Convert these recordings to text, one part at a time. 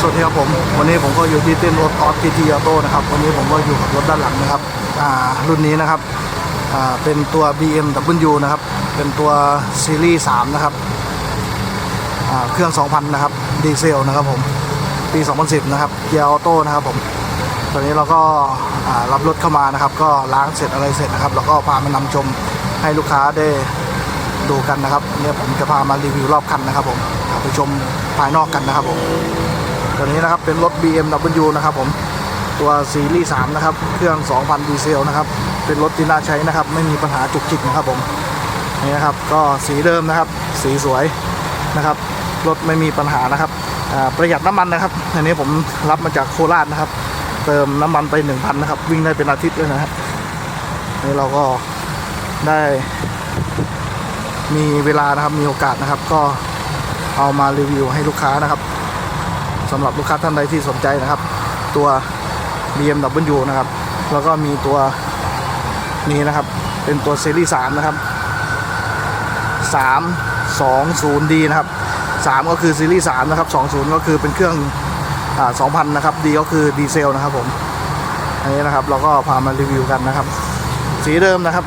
สวัสดีครับผม วันนี้ผมก็อยู่ที่เต้นรถออสทีทีออโต้นะครับ วันนี้ผมก็อยู่กับรถด้านหลังนะครับอ่ารุ่นนี้นะครับอ่าเป็นตัว BMW นะครับ เป็นตัวซีรีส์3นะครับอ่าเครื่อง 2,000 นะครับ ดีเซลนะครับผมปี 2010 นะครับเกียร์ออโต้นะครับผม ตอนนี้เราก็อ่ารับรถเข้ามานะครับ ก็ล้างเสร็จอะไรเสร็จนะครับ แล้วก็พามานำชมให้ลูกค้าได้ดูกันนะครับเนี่ยผมจะพามารีวิวรอบคันนะครับผมไปชมภายนอกกันนะครับผม ตัวนี้นะครับเป็นรถ BMW นะครับผมตัวซีรีส์3นะครับเครื่อง 2,000 ดีเซลนะครับเป็นรถที่น่าใช้นะครับ ไม่มีปัญหาจุกจิกนะครับผมนี่นะครับก็สีเดิมนะครับ สีสวยนะครับรถไม่มีปัญหานะครับประหยัดน้ำมันนะครับอันนี้ผมรับมาจากโคราชนะครับ เติมน้ำมันไป 1,000นะครับวิ่งได้เป็นอาทิตย์เลยนะครับนี่เราก็ได้มีเวลานะครับมีโอกาสนะครับ ก็เอามารีวิวให้ลูกค้านะครับ สำหรับลูกค้าท่านใดที่สนใจนะครับ ตัว BMW นะครับ แล้วก็มีตัวนี้นะครับ เป็นตัวซีรีส์3นะครับ 320D นะครับ 3 ก็คือซีรีส์3นะครับ 20 ก็คือเป็นเครื่องอ่า2,000 นะครับ D ก็คือดีเซลนะครับผม อันนี้นะครับเราก็พามารีวิวกันนะครับ สีเดิมนะครับ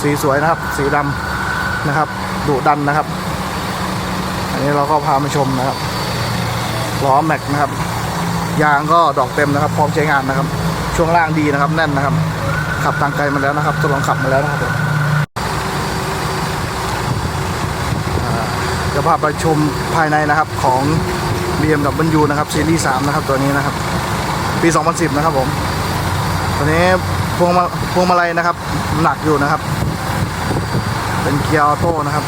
สีสวยนะครับ สีดำนะครับดุดันนะครับ อันนี้เราก็พามาชมนะครับ ล้อแม็กนะครับ ยางก็ดอกเต็มนะครับ พร้อมใช้งานนะครับ ช่วงล่างดีนะครับ แน่นนะครับ ขับทางไกลมาแล้วนะครับทดลองขับมาแล้วนะครับผมจะพาไปชมภายในนะครับของ BMW นะครับซีรีส์3นะครับตัวนี้นะครับ ปี 2010 นะครับผมตัวนี้พวงมาพวงมาลัยนะครับหนักอยู่นะครับ เป็นเกียร์ออโต้นะครับ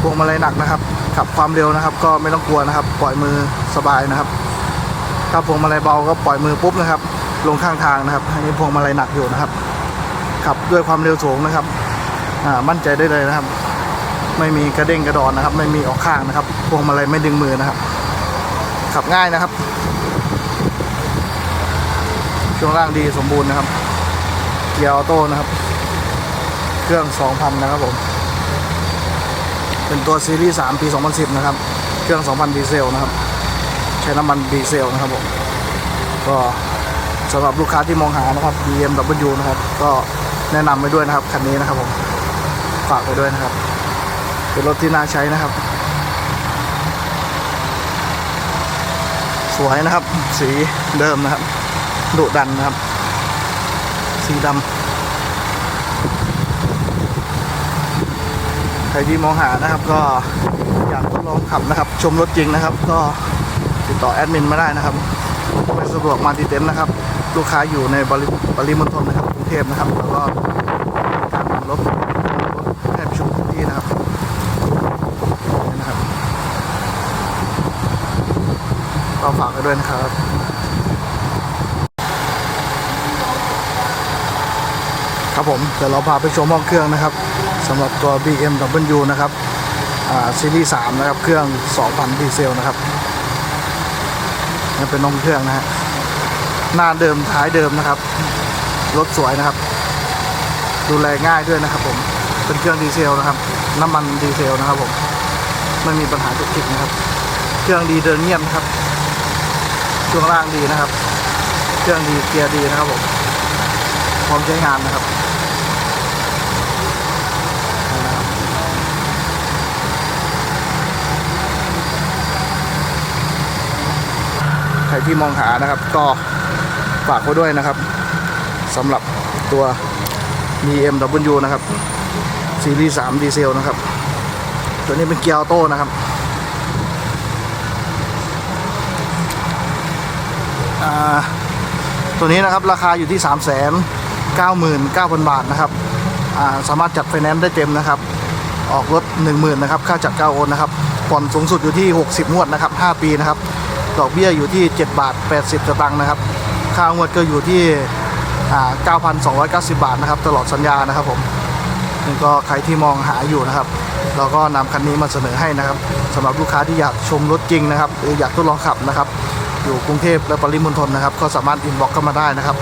พวงมาลัยหนักนะครับ ขับความเร็วนะครับ ก็ไม่ต้องกลัวนะครับ ปล่อยมือสบายนะครับ ถ้าพวงมาลัยเบาก็ปล่อยมือปุ๊บนะครับ ลงข้างทางนะครับอันนี้พวงมาลัยหนักอยู่นะครับ ขับด้วยความเร็วสูงนะครับมั่นใจได้เลยนะครับ ไม่มีกระเด้งกระดอนนะครับ ไม่มีออกข้างนะครับ พวงมาลัยไม่ดึงมือนะครับ ขับง่ายนะครับ ช่วงล่างดีสมบูรณ์นะครับเกียร์ออโต้นะครับ เครื่อง 2,000 นะครับผม เป็นตัวซีรีส์ 3 ปี 2010 นะครับ เครื่อง 2,000 ดีเซลนะครับ ใช้น้ำมันดีเซลนะครับผม ก็สำหรับลูกค้าที่มองหานะครับ BMW นะครับ ก็แนะนำไปด้วยนะครับ คันนี้นะครับผม ฝากไปด้วยนะครับ เป็นรถที่น่าใช้นะครับ สวยนะครับ สีเดิมนะครับ ดุดันนะครับ สีดำ ใค รที่มองหานะครับก็อยากทดลองขับนะครับ ชมรถจริงนะครับ ก็ติดต่อแอดมินมาได้นะครับไม่สะดวกมาที่เต็นท์นะครับ ลูกค้าอยู่ในบริปริมณฑลนะครับกรุงเทพนะครับ แล้วก็การนำรถรถให้ชมทุกที่นะครับนี่นะครับก็ฝากกันด้วยนะครับ ครับผมเดี๋ยวเราพาไปชมห้องเครื่องนะครับสำหรับตัว BMW นะครับซีรีส์3นะครับ เครื่อง 2,000 ดีเซลนะครับนี่เป็นห้องเครื่องนะฮะหน้าเดิมท้ายเดิมนะครับ รถสวยนะครับ ดูแลง่ายด้วยนะครับ ผมเป็นเครื่องดีเซลนะครับ น้ำมันดีเซลนะครับผมไม่มีปัญหาจุกจิกนะครับ เครื่องดีเดินเงียบนะครับช่วงล่างดีนะครับ เครื่องดีเกียร์ดีนะครับผม พร้อมใช้งานนะครับใครที่มองหานะครับ ก็ฝากไว้ด้วยนะครับสำหรับตัว BMW นะครับซีรีส์3ดีเซลนะครับ ตัวนี้เป็นเกียร์ออโต้นะครับตัวนี้นะครับราคาอยู่ที่3 9 9 0 0 99,000 บาทนะครับาสามารถจัดไฟแนนซ์ได้เต็มนะครับ ออกรถ 10,000นะครับ ค่าจัด9โอนนะครับ ผ่อนสูงสุดอยู่ที่ 60 งวดนะครับ 5 ปีนะครับ ดอกเบี้ยอยู่ที่ 7 บาท 80สตางค์นะครับ ค่างวดก็อยู่ที่ 9,290 บาทนะครับ ตลอดสัญญานะครับผมนี่ก็ใครที่มองหาอยู่นะครับ เราก็นำคันนี้มาเสนอให้นะครับสำหรับลูกค้าที่อยากชมรถจริงนะครับ หรืออยากทดลองขับนะครับ อยู่กรุงเทพและปริมณฑลนะครับ ก็สามารถอินบ็อกเข้ามาได้นะครับ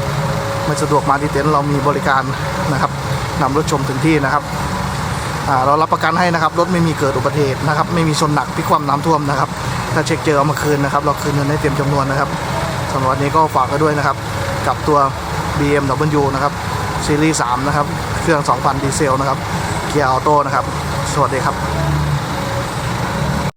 ไม่สะดวกมาที่เต็นท์เรามีบริการนะครับนำรถชมถึงที่นะครับเรารับประกันให้นะครับรถไม่มีเกิดอุบัติเหตุนะครับ ไม่มีชนหนักพิกคว่ำน้ำท่วมนะครับ ถ้าเช็คเจอเอามาคืนนะครับ เราคืนเงินให้เต็มจำนวนนะครับสำหรับนนี้ก็ฝากกันด้วยนะครับ กับตัว BMW นะครับซีรีส์3นะครับ เครื่อง 2,000 ดีเซลนะครับ เกียร์ออโต้นะครับ สวัสดีครับ